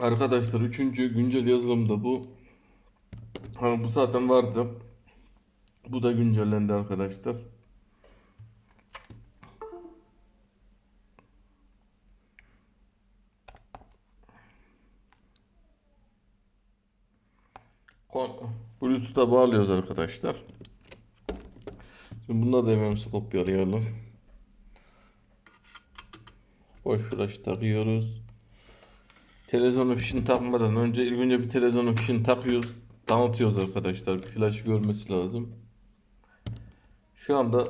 Arkadaşlar üçüncü güncel yazılımda bu. Hani bu zaten vardı. Bu da güncellendi arkadaşlar. Bluetooth'a bağlıyoruz arkadaşlar. Şimdi bunda da MMC kopyalayalım. Boş flash takıyoruz. Televizyonun fişini takmadan önce ilk önce bir televizyonun fişini takıyoruz. Tanıtıyoruz arkadaşlar. Flash görmesi lazım. Şu anda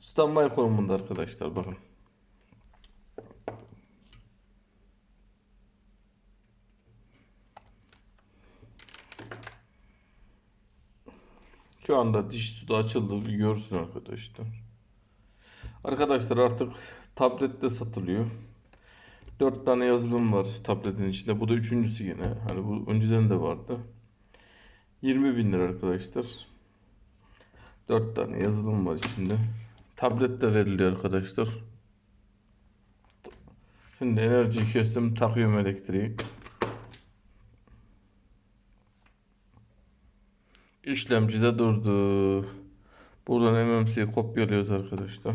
standby konumunda arkadaşlar bakın. Şu anda diş sütü açıldı. Bir görsün arkadaşlar. Arkadaşlar artık tablette satılıyor. 4 tane yazılım var tabletin içinde. Bu da üçüncüsü yine. Hani bu önceden de vardı. 20 bin lira arkadaşlar. 4 tane yazılım var içinde. Tablet de veriliyor arkadaşlar. Şimdi enerji kestim takıyorum elektriği. İşlemci de durdu. Buradan MMC'yi kopyalıyoruz arkadaşlar.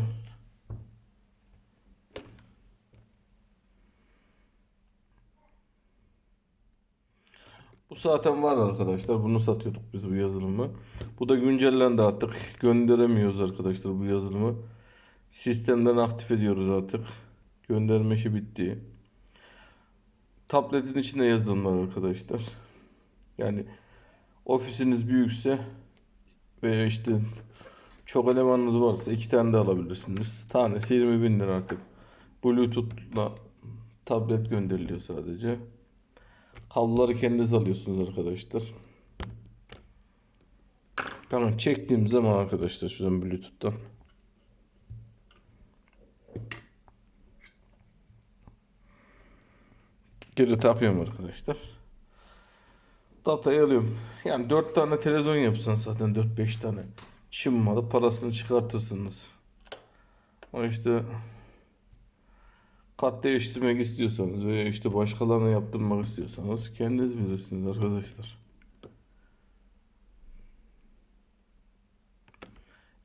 Bu zaten vardı arkadaşlar. Bunu satıyorduk biz bu yazılımı. Bu da güncellendi artık. Gönderemiyoruz arkadaşlar bu yazılımı. Sistemden aktif ediyoruz artık. Gönderme işi bitti. Tabletin içinde yazılımlar arkadaşlar. Yani ofisiniz büyükse veya işte çok elemanınız varsa iki tane de alabilirsiniz. Tanesi 20 bin lira artık. Bluetooth'la tablet gönderiliyor sadece. Kabloları kendiniz alıyorsunuz arkadaşlar. Tamam çektiğim zaman arkadaşlar şuradan Bluetooth'tan. Geri takıyorum arkadaşlar. Datayı alıyorum. Yani 4 tane televizyon yapsan zaten 4-5 tane. Çim malı parasını çıkartırsınız. Ama işte kat değiştirmek istiyorsanız veya işte başkalarına yaptırmak istiyorsanız kendiniz bilirsiniz arkadaşlar.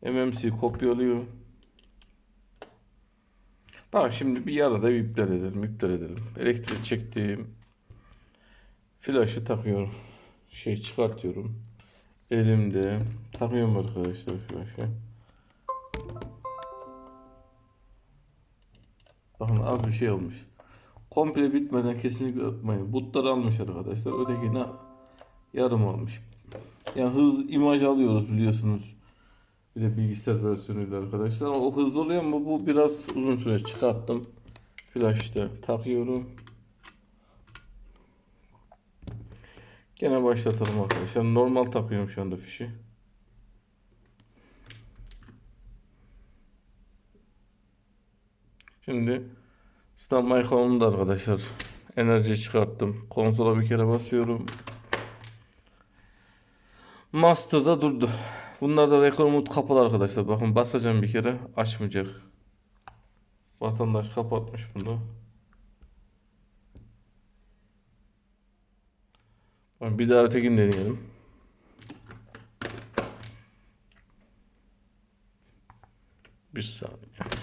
MMC kopyalıyor. Bak şimdi bir yarada bir iptal edelim, iptal edelim. Elektrik çektiğim flaşı takıyorum. Şey çıkartıyorum. Elimde takıyorum arkadaşlar flaşı. Bakın az bir şey olmuş. Komple bitmeden kesinlikle atmayın. Butları almış arkadaşlar. Ötekine yarım almış. Yani hız imaj alıyoruz biliyorsunuz. Bir de bilgisayar versiyonuyla arkadaşlar. O hızlı oluyor ama bu biraz uzun süre çıkarttım. Flash'ta takıyorum. Gene başlatalım arkadaşlar. Normal takıyorum şu anda fişi. Şimdi standby konumunda arkadaşlar. Enerji çıkarttım. Konsola bir kere basıyorum. Master'da durdu. Bunlar da rekor mode kapalı arkadaşlar. Bakın basacağım bir kere açmayacak. Vatandaş kapatmış bunu. Bir daha ötekini deneyelim. Bir saniye.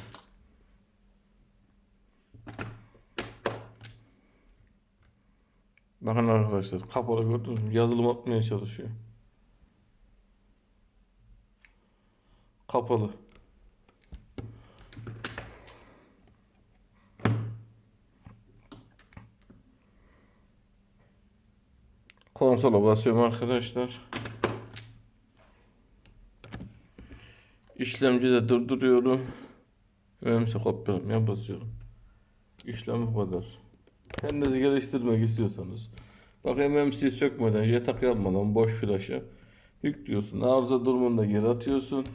Bakın arkadaşlar kapalı gördünüz mü? Yazılım atmaya çalışıyor. Kapalı. Konsola basıyorum arkadaşlar. İşlemci de durduruyorum. MMC kopyalamaya basıyorum. İşlem bu kadar. Kendinizi geliştirmek istiyorsanız. Bak MMC sökmeden, jetak yapmadan boş flaşa yüklüyorsun. Arıza durumunda geri atıyorsun.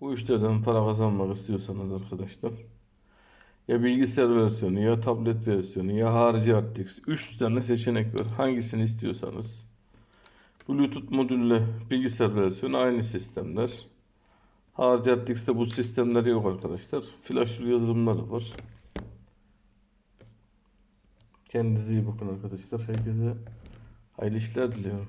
Bu işlerden para kazanmak istiyorsanız arkadaşlar ya bilgisayar versiyonu ya tablet versiyonu ya harici RTX 3 tane seçenek var. Hangisini istiyorsanız Bluetooth modülle bilgisayar versiyonu aynı sistemler. Hard Disk'te bu sistemleri yok arkadaşlar. Flash yazılımları var. Kendinize iyi bakın arkadaşlar. Herkese hayırlı işler diliyorum.